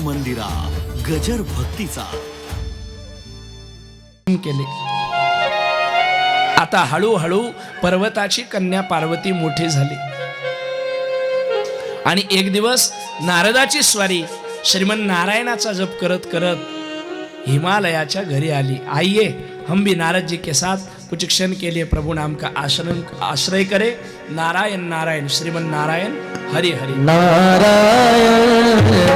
मंदिरा गजर भक्तीचा. केले. आता हळूहळू पर्वताची कन्या पार्वती मोठी झाली. आणि एक दिवस नारदाची स्वारी श्रीमन नारायणाचा जप करत करत हिमालयाच्या घरी आली. आइए हम भी नारद जी के साथ कुछ क्षण के लिए प्रभु नाम का आश्रम आश्रय करे. नारायण नारायण श्रीमन नारायण हरि हरि. नारायण।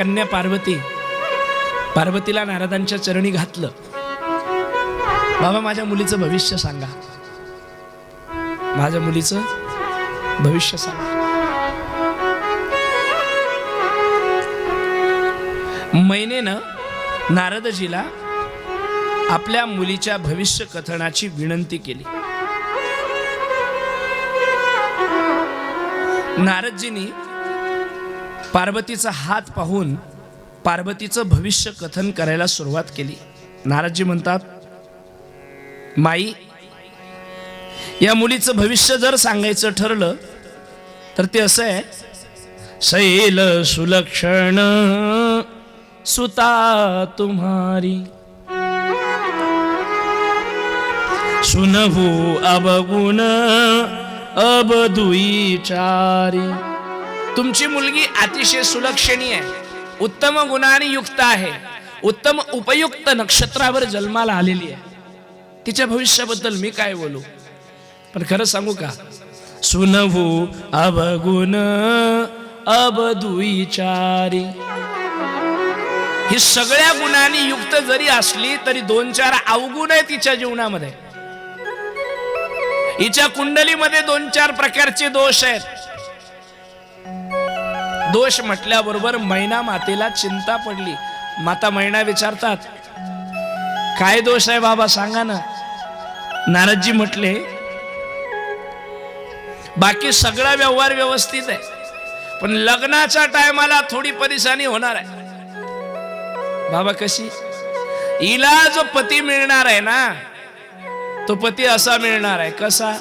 कन्या पार्वती पार्वतीला नारदांच्या चरणी घातलं. बाबा माझ्या मुलीचं भविष्य सांगा. माझ्या मुलीचं भविष्य सांगा. मैनेनं नारदजीला आपल्या मुलीच्या भविष्य कथनाची विनंती केली. नारदजींनी पार्वतीचा हात पाहून पार्वतीचं भविष्य कथन करायला सुरुवात केली. नाराजी म्हणतात माई या मुलीचं भविष्य जर सांगायचं ठरलं तर ते असं आहे शैल सुलक्षण सुता तुम्हारी. सुनहू अवगुण अबदुईचारी तुमची मुलगी अतिशय सुलक्षणी आहे. उत्तम गुणाने युक्त आहे. उत्तम उपयुक्त नक्षत्रावर जन्माला आलेली आहे. तिच्या भविष्याबद्दल मी काय बोलू? पण खरं सांगू का? सुनवू अवगुण अबदुचारी ही सगळ्या गुणांनी युक्त जरी असली तरी दोन चार अवगुण आहे तिच्या जीवनामध्ये. हिच्या कुंडलीमध्ये दोन चार प्रकारचे दोष आहेत. दोष म्हटल्याबरोबर मैना मातेला चिंता पडली. माता मैना विचारतात काय दोष आहे बाबा सांगा ना. नारदजी म्हटले बाकी सगळा व्यवहार व्यवस्थित आहे पण लग्नाच्या टायमाला थोडी परेशानी होणार आहे. बाबा कशी? हिला जो पती मिळणार आहे ना. तो पती असा मिळणार आहे कसा?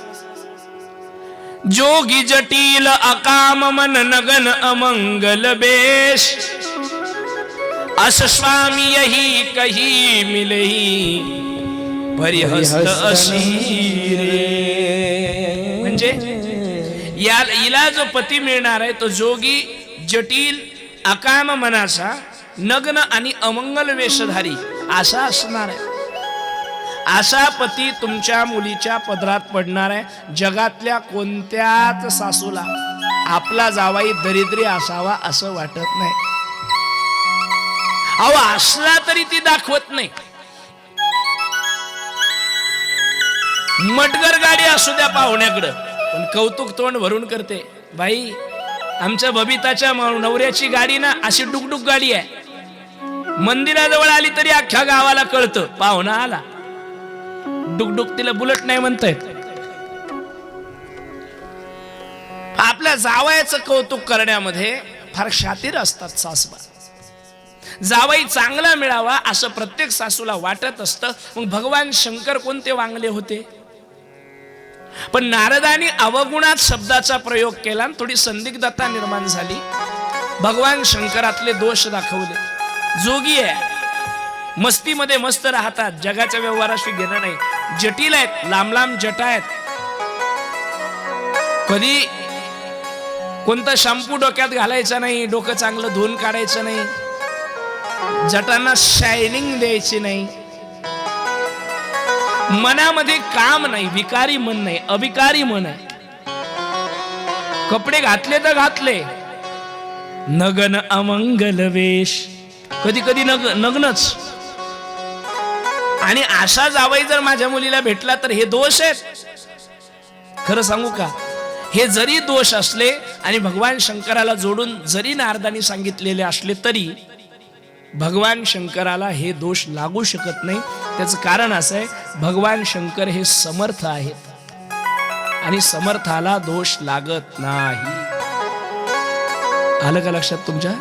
जोगी जटिल अकाम मन नगन अमंगल बेश अस स्वामी यही कही मिलही परिहस्त अशी रे. म्हणजे या हिला जो पती मिळणार आहे तो जोगी जटिल अकाम मनाचा नग्न आणि अमंगल वेशधारी असा असणार आहे असा पती तुमच्या मुलीच्या पदरात पडणार आहे. जगातल्या कोणत्याच सासूला आपला जावाई दरिद्री असावा असं वाटत नाही. अहो असला तरी ती दाखवत नाही. मटगर गाडी असू द्या पाहुण्याकडं. पण कौतुक तोंड भरून करते. बाई आमच्या बबिताच्या नवऱ्याची गाडी ना अशी डुकडुक गाडी आहे. मंदिराजवळ आली तरी अख्ख्या गावाला कळतं. पाहुणा आला. डुकडुक तिला बुलट नाही म्हणतायत. आपल्या जावयाचं कौतुक करण्यामध्ये फार शातीर असतात सासबा. जावई चांगला मिळावा असं प्रत्येक सासूला वाटत असतं. मग भगवान शंकर कोणते वांगले होते? पण नारदाने अवगुणात शब्दाचा प्रयोग केला आणि थोडी संदिग्धता निर्माण झाली. भगवान शंकरातले दोष दाखवले. जोगी आहे. मस्तीमध्ये मस्त राहतात. जगाच्या व्यवहाराशी घेणं नाही. जटिल आहेत लांब लांब जटा आहेत. कधी कोणता शॅम्पू डोक्यात घालायचा नाही डोकं चांगलं धुवून काढायचं नाही जटांना शायनिंग द्यायची नाही. मनामध्ये काम नाही विकारी मन नाही अविकारी मन आहे. कपडे घातले तर घातले. नगन अमंगल वेश. कधी कधी नग नग्नच. आणि अशा जावई जर माझ्या मुलीला भेटला तर हे दोष आहेत. खरं सांगू का? हे जरी दोष असले आणि भगवान शंकराला जोडून जरी नारदानी सांगितलेले असले तरी भगवान शंकराला हे दोष लागू शकत नाही. त्याचं कारण असं आहे भगवान शंकर हे समर्थ आहेत. आणि समर्थाला दोष लागत नाही. आलं का लक्षात तुमच्या?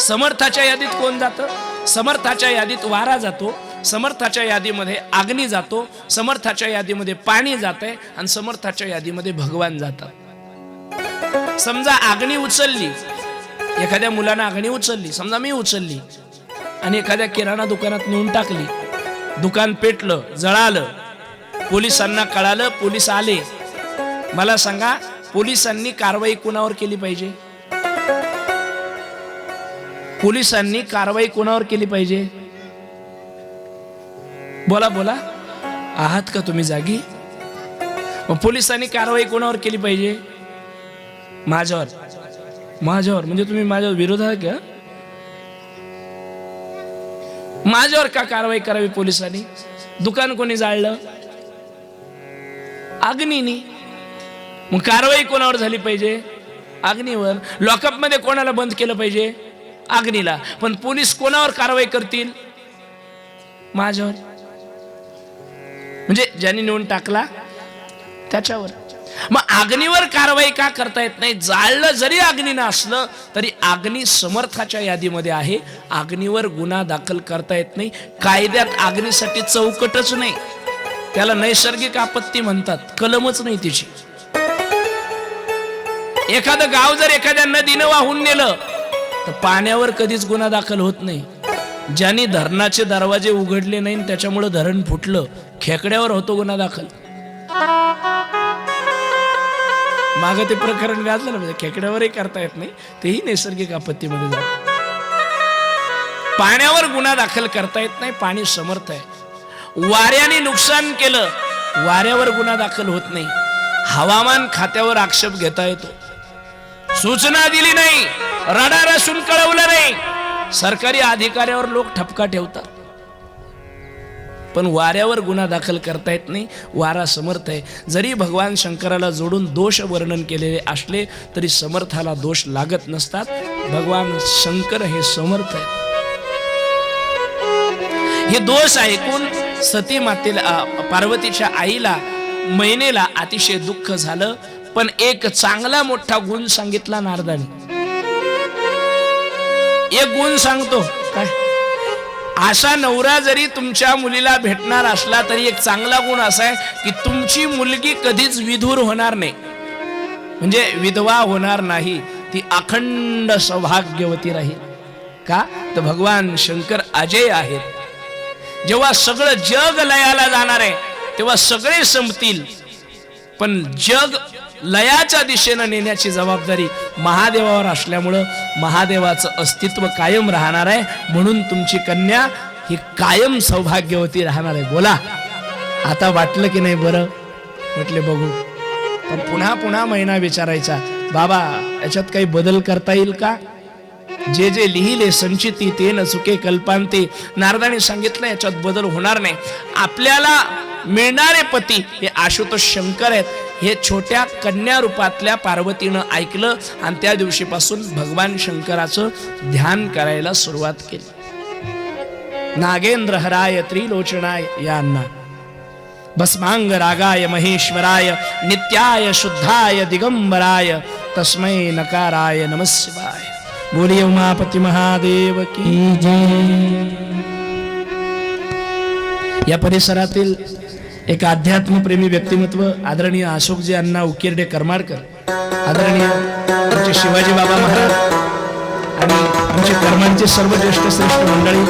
समर्थाच्या यादीत कोण जातं? समर्थाच्या यादीत वारा जातो समर्थाच्या यादीमध्ये अग्नी जातो समर्थाच्या यादीमध्ये पाणी जात आहे आणि समर्थाच्या यादीमध्ये भगवान जातात. समजा अग्नी उचलली एखाद्या मुलानं अग्नी उचलली समजा मी उचलली आणि एखाद्या किराणा दुकानात नेऊन टाकली दुकान पेटलं जळालं पोलिसांना कळालं पोलीस आले मला सांगा पोलिसांनी कारवाई कुणावर केली पाहिजे? पोलिसांनी कारवाई कोणावर केली पाहिजे? बोला बोला. आहात का तुम्ही जागी? मग पोलिसांनी कारवाई कोणावर केली पाहिजे? माझ्यावर. माझ्यावर. म्हणजे तुम्ही माझ्यावर विरोध आहात का? माझ्यावर का कारवाई करावी पोलिसांनी? दुकान कोणी जाळलं? अग्नीनी. मग कारवाई कोणावर झाली पाहिजे? अग्नीवर. लॉकअपमध्ये कोणाला बंद केलं पाहिजे? अग्नीला. पण पोलीस कोणावर कारवाई करतील? माझ्यावर. म्हणजे ज्यांनी नेऊन टाकला त्याच्यावर. मग अग्नीवर कारवाई का करता येत नाही? जाळलं जरी अग्नीनं असलं तरी अग्नी समर्थाच्या यादीमध्ये आहे. अग्नीवर गुन्हा दाखल करता येत नाही. कायद्यात अग्नीसाठी चौकटच नाही. त्याला नैसर्गिक आपत्ती म्हणतात. कलमच नाही तिची. एखादं गाव जर एखाद्या नदीनं वाहून नेलं तर पाण्यावर कधीच गुन्हा दाखल होत नाही. ज्यांनी धरणाचे दरवाजे उघडले नाही आणि धरण फुटलं खेकड्यावर होतो गुन्हा दाखल. माग ते प्रकरण गाजलं ना म्हणजे खेकड्यावरही करता येत नाही तेही नैसर्गिक आपत्तीमध्ये जात. पाण्यावर गुन्हा दाखल करता येत नाही पाणी समर्थ आहे. वाऱ्याने नुकसान केलं वाऱ्यावर गुन्हा दाखल होत नाही. हवामान खात्यावर आक्षेप घेता येतो. सूचना दिली नाही रडार असून कळवलं नाही. सरकारी अधिकाऱ्यावर लोक ठपका ठेवतात. पण वाऱ्यावर गुन्हा दाखल करता येत नाही वारा समर्थ आहे. जरी भगवान शंकराला जोडून दोष वर्णन केलेले असले तरी समर्थाला दोष लागत नसतात. भगवान शंकर हे समर्थ आहे हे दोष ऐकून सती मातेला पार्वतीच्या आईला महिनेला अतिशय दुःख झालं. पण एक चांगला मोठा गुण सांगितला नारदाने. एक गुण सांगतो. काय? असा नवरा जरी तुमच्या मुलीला भेटणार असला तरी एक चांगला गुण असा आहे की तुमची मुलगी कधीच विधूर होणार नाही. म्हणजे विधवा होणार नाही. ती अखंड सौभाग्यवती राहील. का? तर भगवान शंकर अजय आहेत. जेव्हा सगळं जग लयाला जाणार आहे तेव्हा सगळे संपतील. पण जग लयाच्या दिशेनं नेण्याची जबाबदारी महादेवावर असल्यामुळं महादेवाचं अस्तित्व कायम राहणार आहे. म्हणून तुमची कन्या ही कायम सौभाग्यवती राहणार आहे. बोला. आता वाटलं की नाही बरं? म्हटले बघू. पण पुन्हा पुन्हा महिना विचारायचा. बाबा याच्यात काही बदल करता येईल का? जे जे लिहिले संचिती ते न चुके कल्पांते. नारदाने सांगितलं याच्यात बदल होणार नाही. आपल्याला मिळणारे पती हे आशुतोष शंकर आहेत. हे छोट्या कन्या रूपातल्या पार्वतीनं ऐकलं आणि त्या दिवशीपासून भगवान शंकराचं ध्यान करायला सुरुवात केली. नागेंद्र हराय त्रिलोचनाय यांना. भस्मांग रागाय महेश्वराय नित्याय शुद्धाय दिगंबराय तस्मै नकाराय नमस्वाय बोलिय उमापती उमापति महादेव की या परिसरातील एक अध्यात्मप्रेमी व्यक्तिमत्व आदरणीय अशोकजी अण्णा उकिरडे करमाडकर आदरणीय आमचे शिवाजी बाबा महाराज आणि आमचे कर्मांचे सर्व ज्येष्ठ श्रेष्ठ मंडळी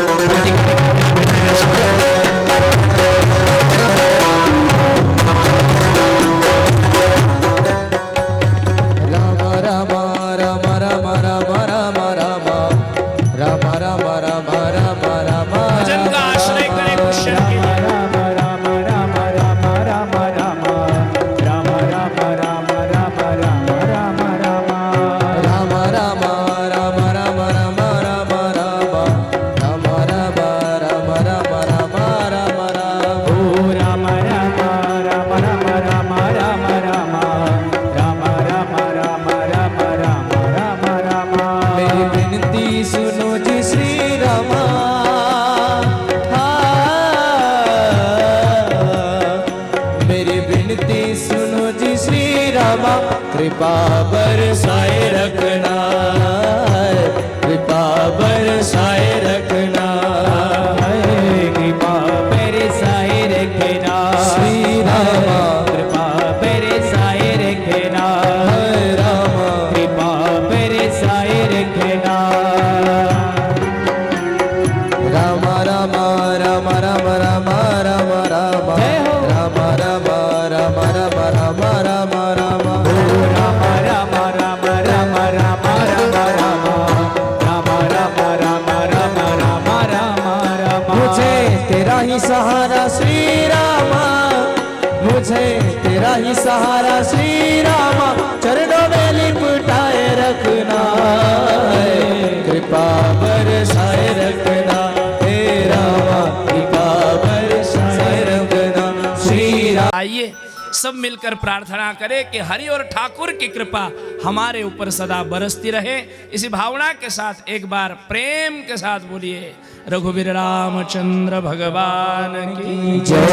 आइए सब मिलकर प्रार्थना करें कि हरि और ठाकुर की कृपा हमारे ऊपर सदा बरसती रहे। इसी भावना के साथ एक बार प्रेम के साथ बोलिए रघुवीर रामचंद्र भगवान की जय।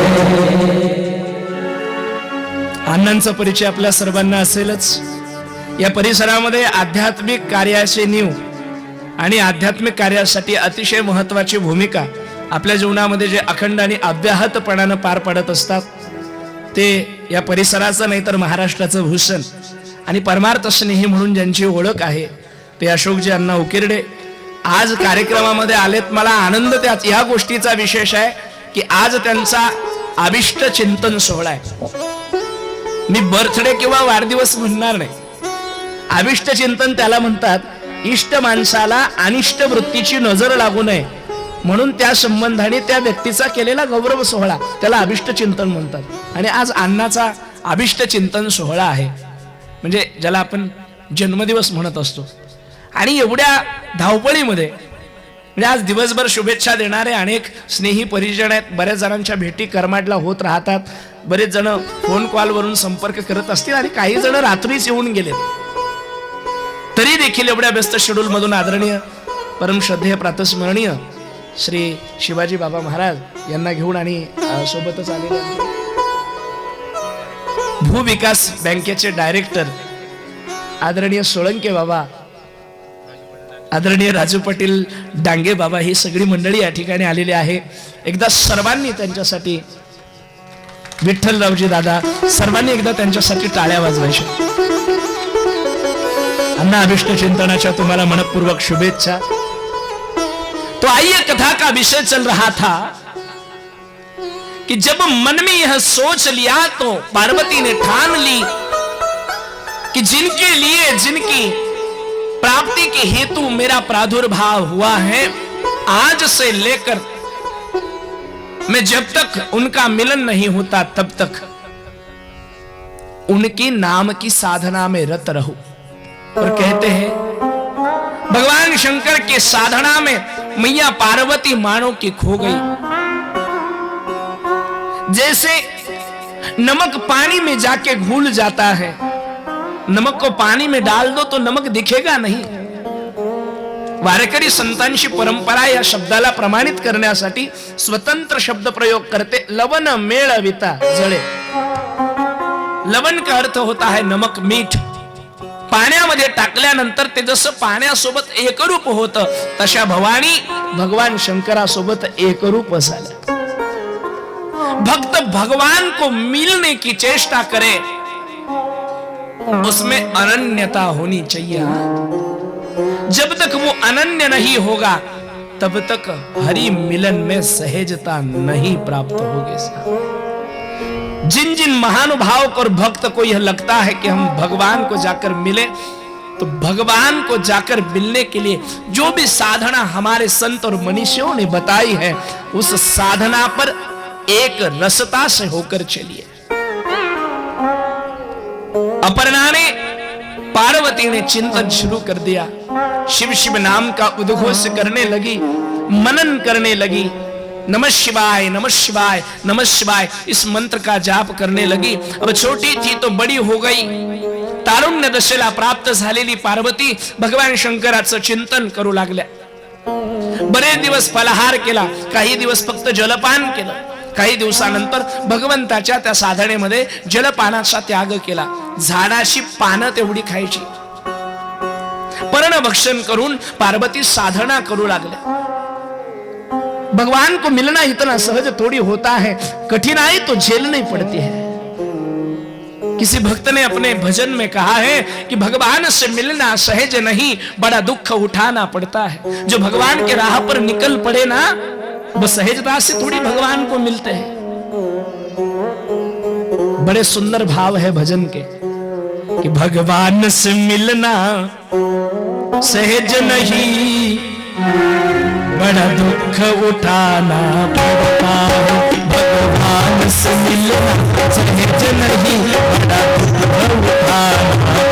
अण्णांचा परिचय आपल्या सर्वांना असेलच। या परिसरामध्ये आध्यात्मिक कार्याचे नीव आणि आध्यात्मिक कार्यासाठी अतिशय महत्वाची भूमिका आपल्या जीवनामध्ये जे अखंड आणि अव्याहतपणानं पार पडत असतात ते या परिसराचं नाही तर महाराष्ट्राचं भूषण. आणि परमार्थ स्नेही म्हणून ज्यांची ओळख आहे ते अशोकजी अण्णा उकिरडे. आज कार्यक्रमामध्ये आलेत. मला आनंद त्याच या गोष्टीचा विशेष आहे की आज त्यांचा अभिष्ट चिंतन सोहळा आहे. मी बर्थडे किंवा वाढदिवस म्हणणार नाही. अभिष्ट चिंतन त्याला म्हणतात इष्ट माणसाला अनिष्ट वृत्तीची नजर लागू नये. म्हणून त्या संबंधाने त्या व्यक्तीचा केलेला गौरव सोहळा त्याला अभिष्ट चिंतन म्हणतात. आणि आज अण्णाचा अभिष्ट चिंतन सोहळा आहे. म्हणजे ज्याला आपण जन्मदिवस म्हणत असतो. आणि एवढ्या धावपळीमध्ये म्हणजे आज दिवसभर शुभेच्छा देणारे अनेक स्नेही परिजन आहेत. बऱ्याच जणांच्या भेटी करमाडला होत राहतात. बरेच जण फोन कॉलवरून संपर्क करत असतील आणि काही जण रात्रीच येऊन गेलेत. तरी देखील एवढ्या व्यस्त शेड्यूल मधून आदरणीय परमश्रद्धेय प्रातस्मरणीय श्री शिवाजी बाबा महाराज यांना घेऊन आणि सोबतच आलेले भूविकास बँकेचे डायरेक्टर आदरणीय सोळंके बाबा आदरणीय राजू पाटील डांगे बाबा ही सगळी मंडळी या ठिकाणी आलेली आहे. एकदा सर्वांनी त्यांच्यासाठी विठ्ठलरावजी दादा सर्वांनी एकदा त्यांच्यासाठी टाळ्या वाजवायच्या. अन्ना अभिष्ट चिंतनाच्या तुम्हाला मनपूर्वक शुभेच्छा. तो आइए कथा का विषय चल रहा था कि जब मन में यह सोच लिया तो पार्वती ने ठान ली कि जिनके लिए, जिनकी प्राप्ति के हेतु मेरा प्रादुर्भाव हुआ है, आज से लेकर मैं जब तक उनका मिलन नहीं होता, तब तक उनके नाम की साधना में रत रहूँ। और कहते हैं, भगवान शंकर के साधना में मैया पार्वती मानो की खो गई। जैसे नमक पानी में जाके घुल जाता है। नमक को पानी में डाल दो तो नमक दिखेगा नाही। वारकरी संतांची परंपरा या शब्दाला प्रमाणित करण्यासाठी स्वतंत्र शब्द प्रयोग करते लवण मेळविता जळे लवण का अर्थ होता है नमक मीठ। पाण्यामध्ये टाकल्यानंतर ते जसं पाण्यासोबत एकरूप होत तशा भवानी भगवान शंकरासोबत एकरूप झालं भक्त भगवान को मिलने की चेष्टा करे उसमें अनन्यता होनी चाहिए. जब तक वो अनन्य नहीं होगा तब तक हरि मिलन में सहजता नहीं प्राप्त होगी जिन जिन महानुभाव और भक्त को यह लगता है कि हम भगवान को जाकर मिले तो भगवान को जाकर मिलने के लिए जो भी साधना हमारे संत और मनीषियों ने बताई है, उस साधना पर एक रसता से होकर चलिए। अपर्णा ने पार्वती ने चिंतन शुरू कर दिया। शिव शिव नाम का उद्घोष करने लगी, मनन करने लगी। नम शिवाय नमः शिवाय नमः शिवाय। इस मंत्र का जाप करने लगी। अब छोटी थी तो बड़ी हो गई। तारुण्य दशेला प्राप्त झालेली पार्वती भगवान शंकराचं चिंतन करू लागल्या। बरेच दिवस फलाहार केला काही दिवस फक्त जलपान केलं। काही दिवसानंतर भगवंताच्या त्या साधनेमध्ये जलपानाचा त्याग केला। झाडाची पानं तेवढी खायची। पर्णभक्षण करून पार्वती साधना करू लागल्या। भगवान को मिलना इतना सहज थोड़ी होता है, कठिनाई तो झेलनी पड़ती है। किसी भक्त ने अपने भजन में कहा है कि भगवान से मिलना सहज नहीं, बड़ा दुख उठाना पड़ता है। जो भगवान के राह पर निकल पड़े ना, वो सहजता से थोड़ी भगवान को मिलते हैं। बड़े सुंदर भाव है भजन के, कि भगवान से मिलना सहज नहीं। बड़ा दुख उठाना पड़ता है भगवान से मिलना सहज नहीं बड़ा दुख उठाना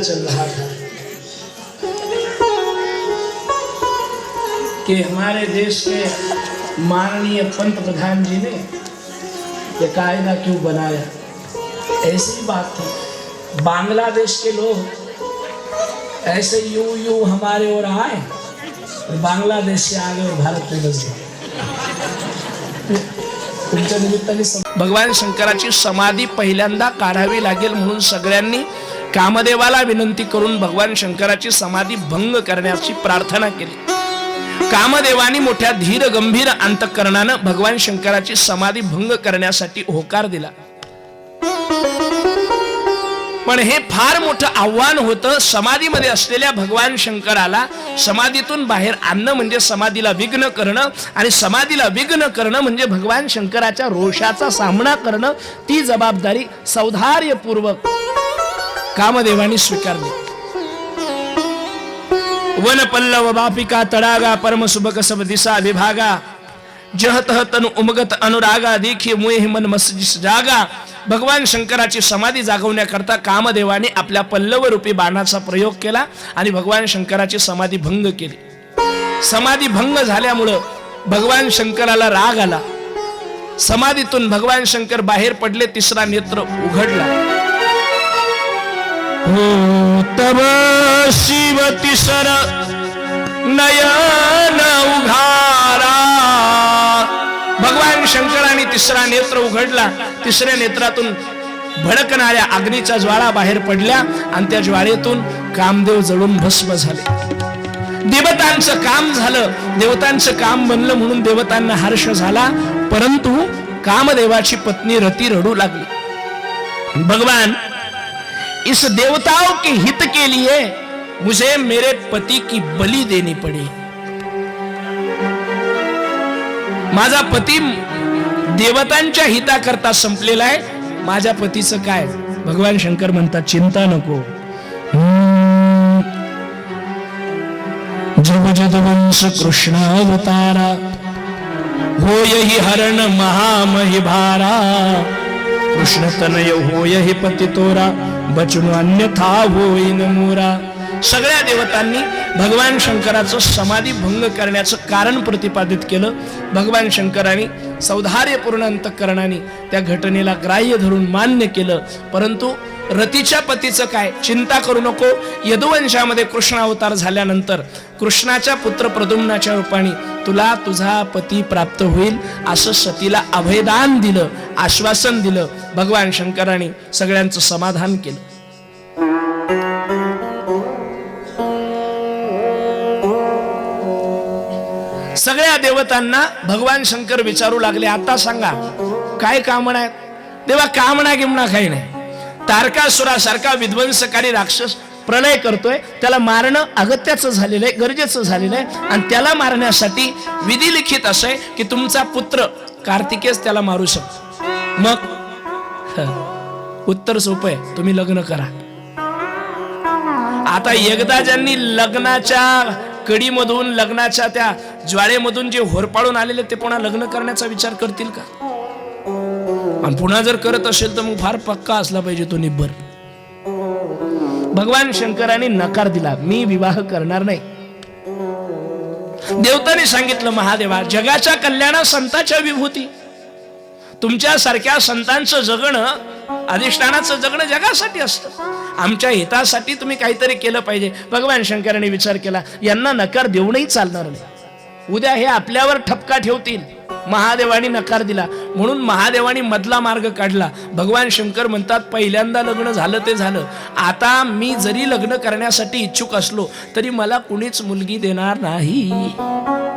चल रहा था। कि हमारे देश के माननीय पंत प्रधान जी ने ये कायदा क्यों बनाया? ऐसी बात थी। बांग्लादेश के लोग ऐसे यू यू हमारे ओर आए और बांग्लादेश से आगे और भारत में बस गए। तुमच्या निमित्ताने भगवान शंकराची समाधी पहिल्यांदा काढावी लागेल म्हणून सगळ्यांनी कामदेवाला विनंती करून भगवान शंकराची समाधी भंग करण्याची प्रार्थना केली. कामदेवानी मोठ्या धीर गंभीर अंतकरणानं भगवान शंकराची समाधी भंग करण्यासाठी होकार दिला. पण हे फार मोठं आव्हान होतं समाधीमध्ये असलेल्या भगवान शंकराला समाधीतून बाहेर आणणं म्हणजे समाधीला विघ्न करणं आणि समाधीला विघ्न करणं म्हणजे भगवान शंकराच्या रोषाचा सामना करणं ती जबाबदारी सौधार्यपूर्वक कामदेवानी स्वीकारली. वन पल्लव बापिका तडागा परम सुबक सब दिसा विभागा. जहतह तनु उमगत अनुरागा देखी मुहे मन मस्जिस जागा. भगवान शंकराची समाधी जागवण्याकरता कामदेवाने आपल्या पल्लव रूपी बाणाचा प्रयोग केला आणि भगवान शंकराची समाधी भंग केली. समाधी भंग झाल्यामुळं भगवान शंकराला राग आला. समाधीतून भगवान शंकर बाहेर पडले तिसरा नेत्र उघडला. तब शिव तिसर नयन उघारा. भगवान शंकराने तिसरा नेत्र उघडला. तिसऱ्या नेत्रातून भडकणाऱ्या अग्नीच्या ज्वाळा बाहेर पडल्या आणि त्या ज्वाळेतून कामदेव जळून भस्म झाले. देवतांचं काम झालं. देवतांचं काम बनलं म्हणून देवतांना हर्ष झाला. परंतु कामदेवाची पत्नी रती रडू लागली. भगवान इस देवताओं के हित के लिए मुझे मेरे पति की बलि देनी पड़ी। माझा पती देवतांच्या हिताकरता संपलेला आहे. माझ्या पतीचं काय? भगवान शंकर म्हणतात चिंता नको. हम्म. जब जदवंश कृष्णावतारा होय ही हरण महामहिभारा कृष्ण तनय होय ही पती तोरा बचून अन्यथा होईन मोरा. सगळ्या देवतांनी भगवान शंकराचं समाधी भंग करण्याचं कारण प्रतिपादित केलं. भगवान शंकराने सौधार्यपूर्ण अंतकरणाने त्या घटनेला ग्राह्य धरून मान्य केलं. परंतु रतीच्या पतीचं काय? चिंता करू नको. यदुवंशामध्ये कृष्ण अवतार झाल्यानंतर कृष्णाच्या पुत्र प्रदुम्नाच्या रूपाने तुला तुझा पती प्राप्त होईल असं सतीला अभयदान दिलं आश्वासन दिलं भगवान शंकराने सगळ्यांचं समाधान केलं. सगळ्या देवतांना भगवान शंकर विचारू लागले आता सांगा काय कामना आहेत? देवा कामना गिमना काही नाही. तारकासुरासारखा विध्वंसकारी राक्षस प्रलय करतोय. त्याला मारणं अगत्याचं झालेलं आहे गरजेचं झालेलं आहे. आणि त्याला मारण्यासाठी विधी लिखित असं आहे की तुमचा पुत्र कार्तिकेस त्याला मारू शकतो. मग? उत्तर सोपं आहे. तुम्ही लग्न करा. आता एकदा ज्यांनी लग्नाच्या कडीमधून लग्नाच्या त्या ज्वाळेमधून जे होरपाळून आलेले ते पुन्हा लग्न करण्याचा विचार करतील का? आणि पुन्हा जर करत असेल तर मग फार पक्का असला पाहिजे तो निब्बर. भगवान शंकराने नकार दिला मी विवाह करणार नाही. देवताने सांगितलं महादेवा जगाच्या कल्याणा संताच्या विभूती तुमच्यासारख्या संतांचं जगणं अधिष्ठानाचं जगणं जगासाठी असतं. आमच्या हितासाठी तुम्ही काहीतरी केलं पाहिजे. भगवान शंकराने विचार केला यांना नकार देऊनही चालणार नाही. उद्या हे आपल्यावर ठपका ठेवतील. महादेवानी नकार दिला. म्हणून महादेवानी मधला मार्ग काढला. भगवान शंकर म्हणतात पहिल्यांदा लग्न झालं ते झालं. आता मी जरी लग्न करण्यासाठी इच्छुक असलो तरी मला कुणीच मुलगी देणार नाही.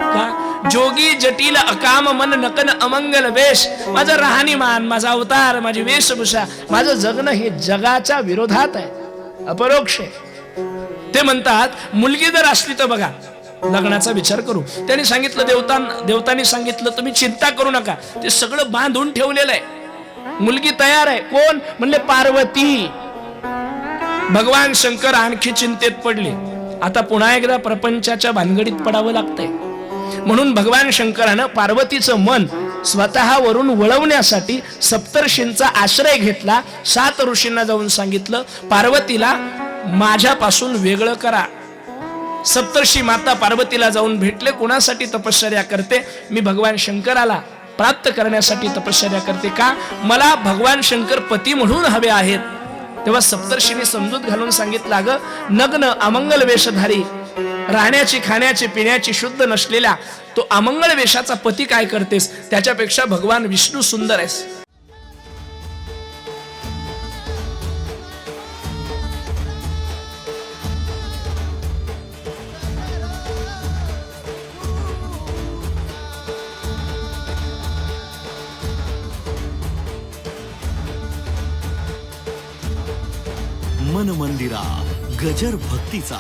का? जोगी जटिल अकाम मन नकन अमंगल वेश. माझं राहणीमान माझा अवतार माझी वेशभूषा माझं जगणं हे जगाच्या विरोधात आहे. अपरोक्ष आहे. ते म्हणतात मुलगी जर असली तर बघा लग्नाचा विचार करू. त्यांनी सांगितलं देवतां देवतांनी सांगितलं तुम्ही चिंता करू नका. ते सगळं बांधून ठेवलेलं आहे. मुलगी तयार आहे. कोण? म्हणले पार्वती. भगवान शंकर आणखी चिंतेत पडले. आता पुन्हा एकदा प्रपंचाच्या भानगडीत पडावं लागतंय. म्हणून भगवान शंकरानं पार्वतीचं मन स्वतःवरून वळवण्यासाठी सप्तर्षींचा आश्रय घेतला. सात ऋषींना जाऊन सांगितलं पार्वतीला माझ्यापासून वेगळं करा. सप्तर्षी माता पार्वतीला जाऊन भेटले. कोणासाठी तपश्चर्या करते? मी भगवान शंकराला प्राप्त करण्यासाठी तपश्चर्या करते का? मला भगवान शंकर पती म्हणून हवे आहेत. तेव्हा सप्तर्षीने समजूत घालून सांगितलं अगं नग्न अमंगल वेशधारी राहण्याची खाण्याची पिण्याची शुद्ध नसलेल्या तो अमंगल वेशाचा पती काय करतेस? त्याच्यापेक्षा भगवान विष्णू सुंदर आहेस. शिरा गजर भक्तीचा